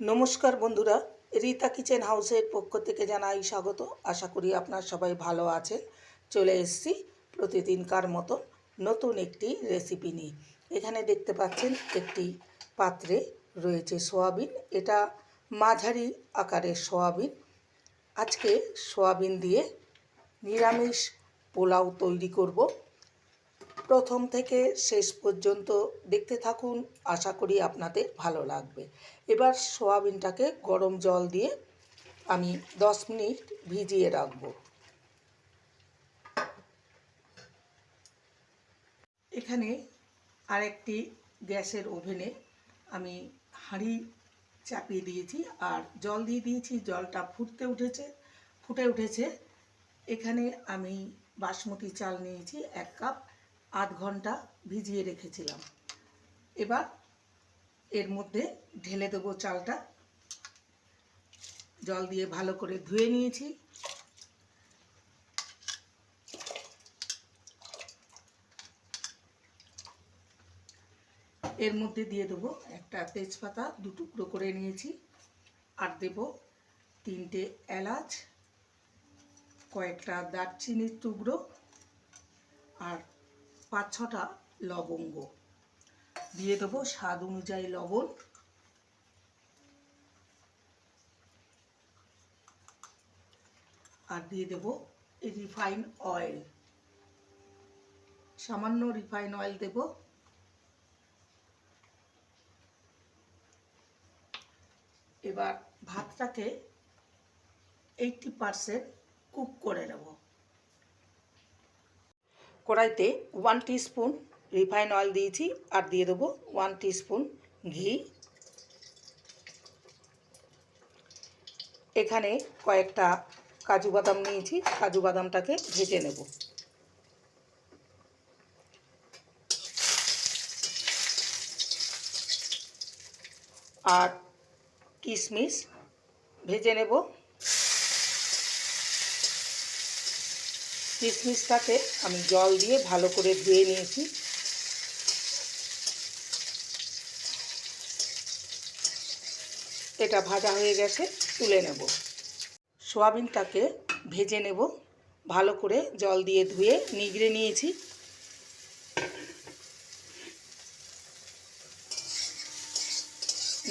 নমস্কার বন্ধুরা, রীতা কিচেন হাউসের পক্ষ থেকে জানাই স্বাগত। আশা করি আপনার সবাই ভালো আছেন। চলে এসছি প্রতিদিনকার মতো নতুন একটি রেসিপি নিয়ে। এখানে দেখতে পাচ্ছেন একটি পাত্রে রয়েছে সোয়াবিন। এটা মাঝারি আকারের সোয়াবিন। আজকে সোয়াবিন দিয়ে নিরামিষ পোলাও তৈরি করব। প্রথম থেকে শেষ পর্যন্ত দেখতে থাকুন। আশা করি আপনাদের ভালো লাগবে। এবার সোয়াবিনটাকে গরম জল দিয়ে আমি দশ মিনিট ভিজিয়ে রাখব। এখানে আরেকটি গ্যাসের ওভেনে আমি হাঁড়ি চাপিয়ে দিয়েছি আর জল দিয়ে দিয়েছি। জলটা ফুটতে উঠেছে, ফুটে উঠেছে। এখানে আমি বাসমতি চাল নিয়েছি এক কাপ। আধ ঘণ্টা ভিজিয়ে রেখেছিলাম। এবার এর মধ্যে ঢেলে দেবো চালটা। জল দিয়ে ভালো করে ধুয়ে নিয়েছি। এর মধ্যে দিয়ে দেবো একটা তেজপাতা, দু টুকরো করে নিয়েছি। আর দেব তিনটে এলাচ, কয়েকটা দারচিনির টুকরো আর পাঁচ ছটা লবঙ্গ। দিয়ে দেবো স্বাদ অনুযায়ী লবণ। আর দিয়ে দেব রিফাইন অয়েল। সামান্য রিফাইন অয়েল দেব। এবার ভাতটাকে এইটটি পারসেন্ট কুক করে নেব। কড়াইতে ওয়ান স্পুন রিফাইন অয়েল দিয়েছি আর দিয়ে দেবো ওয়ান স্পুন ঘি। এখানে কয়েকটা কাজু বাদাম নিয়েছি, কাজু বাদামটাকে ভেজে নেব। আর কিশমিশ ভেজে নেব। কিশমিশটাকে আমি জল দিয়ে ভালো করে ধুয়ে নিয়েছি। এটা ভাজা হয়ে গেছে, তুলে নেব। সোয়াবিনটাকে ভেজে নেব, ভালো করে জল দিয়ে ধুয়ে নিগড়ে নিয়েছি।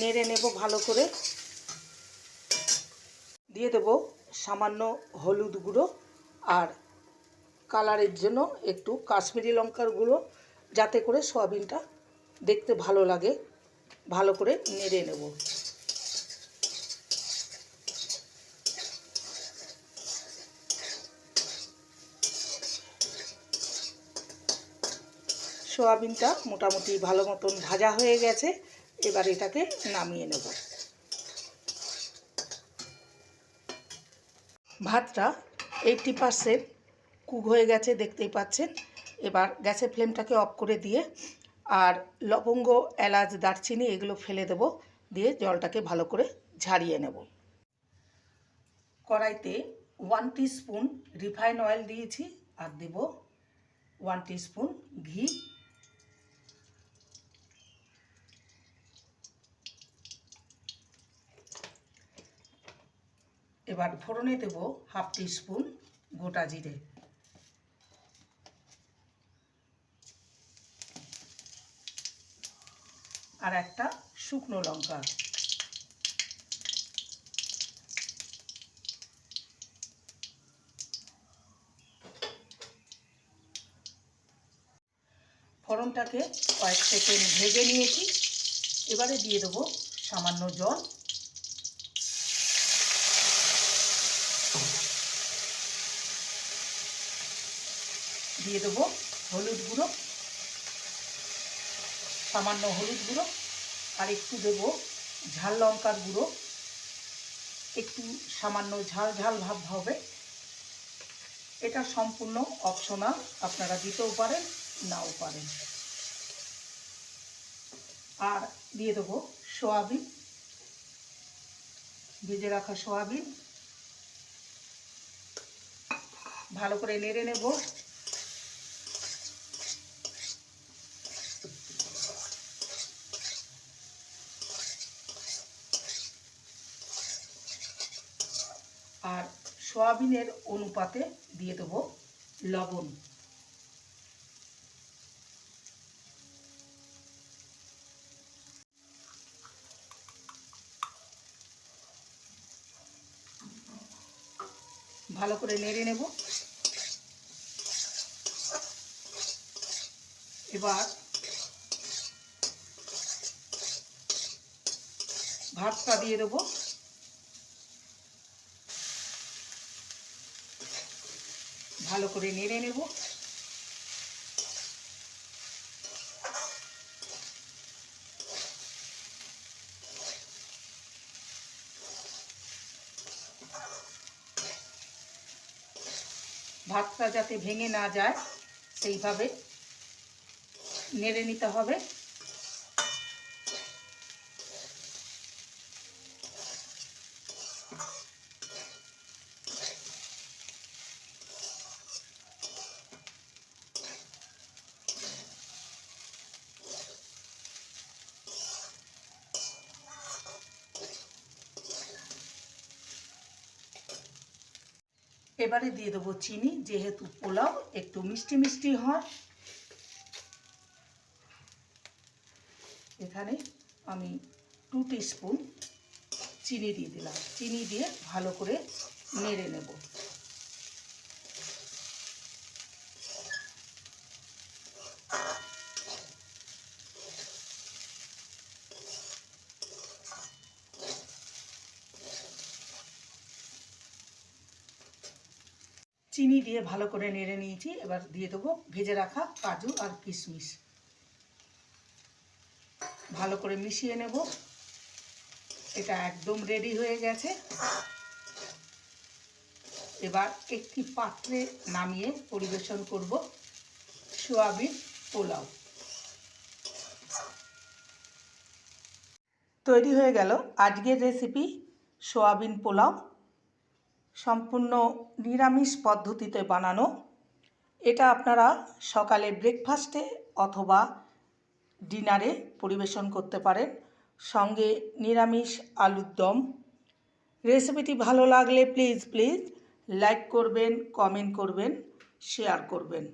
নেড়ে নেব ভালো করে। দিয়ে দেব সামান্য হলুদ গুঁড়ো আর কালারের জন্য একটু কাশ্মীরি লঙ্কার গুঁড়ো, যাতে করে সয়াবিনটা দেখতে ভালো লাগে। ভালো করে নেড়ে নেব। সোয়াবিনটা মোটামুটি ভালো মতন ভাজা হয়ে গেছে, এবার এটাকে নামিয়ে নেব। ভাতটা এইটটি পারসেন্ট কুক হয়ে গেছে, দেখতেই পাচ্ছেন। এবার গ্যাসের ফ্লেমটাকে অফ করে দিয়ে আর লবঙ্গ, এলাচ, দারচিনি এগুলো ফেলে দেব। দিয়ে জলটাকে ভালো করে ঝারিয়ে নেব। কড়াইতে ওয়ান স্পুন রিফাইন অয়েল দিয়েছি আর দেব ওয়ান স্পুন ঘি। এবার ফোড়নে দেব হাফ স্পুন গোটা জিরে। আর একটা শুকনো লঙ্কা। ফোড়নটাকে কয়েক সেকেন্ড ভেজে নিয়েছি। এবারে দিয়ে দেবো সামান্য জল। দিয়ে দেবো হলুদ গুঁড়ো। সামান্য হলুদ গুঁড়ো আর একটু দেব ঝাল লঙ্কার গুঁড়ো। একটু সামান্য ঝাল ঝাল ভাব হবে। এটা সম্পূর্ণ অপশনাল আপনারা দিতেও পারেন, নাও পারেন। আর দিয়ে দেবো সোয়াবিন, ভেজে রাখা সোয়াবিন। ভালো করে নেড়ে নেব। আর সয়াবিনের অনুপাতে দিয়ে দেবো লবণ। ভালো করে নেড়ে নেব। এবার ভাতটা দিয়ে দেবো। ভালো করে নেড়ে নেব। ভাতটা যাতে ভেঙে না যায় সেইভাবে নেড়ে নিতে হবে। এবারে দিয়ে দেবো চিনি, যেহেতু পোলাও একটু মিষ্টি মিষ্টি হয়। এখানে আমি টু স্পুন চিনি দিয়ে দিলাম। চিনি দিয়ে ভালো করে নেড়ে নেব। চিনি দিয়ে ভালো করে নেড়ে নিয়েছি। এবার দিয়ে দেবো ভেজে রাখা কাজু আর কিশমিশ। ভালো করে মিশিয়ে নেব। এটা একদম রেডি হয়ে গেছে। এবার একটি পাত্রে নামিয়ে পরিবেশন করব সোয়াবিন পোলাও। তৈরি হয়ে গেল আজকের রেসিপি সোয়াবিন পোলাও। সম্পূর্ণ নিরামিষ পদ্ধতিতে বানানো। এটা আপনারা সকালে ব্রেকফাস্টে অথবা ডিনারে পরিবেশন করতে পারেন। সঙ্গে নিরামিষ আলুর দম। রেসিপিটি ভালো লাগলে প্লিজ প্লিজ লাইক করবেন কমেন্ট করবেন শেয়ার করবেন।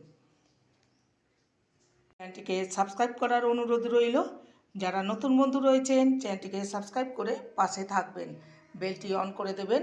চ্যানেলটিকে সাবস্ক্রাইব করার অনুরোধ রইল। যারা নতুন বন্ধু রয়েছেন, চ্যানেলটিকে সাবস্ক্রাইব করে পাশে থাকবেন। বেলটি অন করে দেবেন।